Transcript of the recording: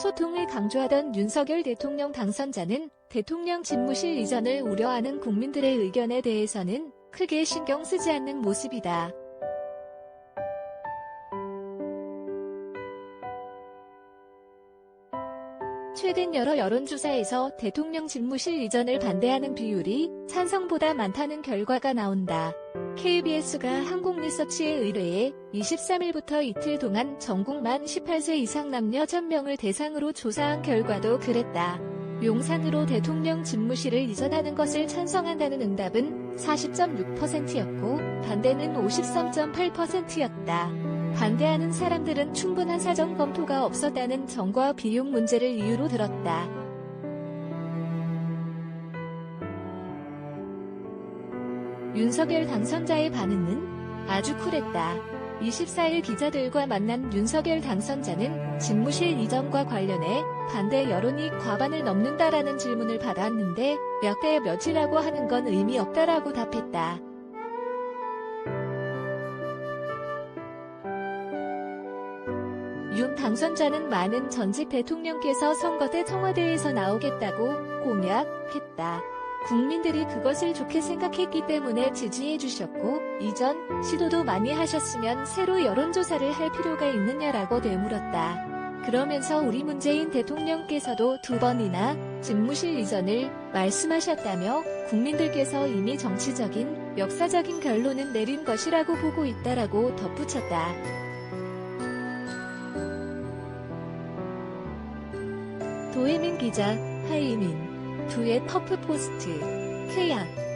소통을 강조하던 윤석열 대통령 당선자는 대통령 집무실 이전을 우려하는 국민들의 의견에 대해서는 크게 신경 쓰지 않는 모습이다. 최근 여러 여론조사에서 대통령 집무실 이전을 반대하는 비율이 찬성보다 많다는 결과가 나온다. KBS가 한국리서치에 의뢰해 23일부터 이틀 동안 전국 만 18세 이상 남녀 1000명을 대상으로 조사한 결과도 그랬다. 용산으로 대통령 집무실을 이전하는 것을 찬성한다는 응답은 40.6%였고 반대는 53.8%였다. 반대하는 사람들은 충분한 사전 검토가 없었다는 정과 비용 문제를 이유로 들었다. 윤석열 당선자의 반응은 아주 쿨했다. 24일 기자들과 만난 윤석열 당선자는 집무실 이전과 관련해 반대 여론이 과반을 넘는다라는 질문을 받았는데 몇 대 몇이라고 하는 건 의미 없다라고 답했다. 윤 당선자는 많은 전직 대통령께서 선거 때 청와대에서 나오겠다고 공약했다. 국민들이 그것을 좋게 생각했기 때문에 지지해 주셨고, 이전 시도도 많이 하셨으면 새로 여론조사를 할 필요가 있느냐라고 되물었다. 그러면서 우리 문재인 대통령께서도 두 번이나 집무실 이전을 말씀하셨다며 국민들께서 이미 정치적인, 역사적인 결론은 내린 것이라고 보고 있다라고 덧붙였다. 도혜민 기자, 하이민, 두의 퍼프 포스트, 케양.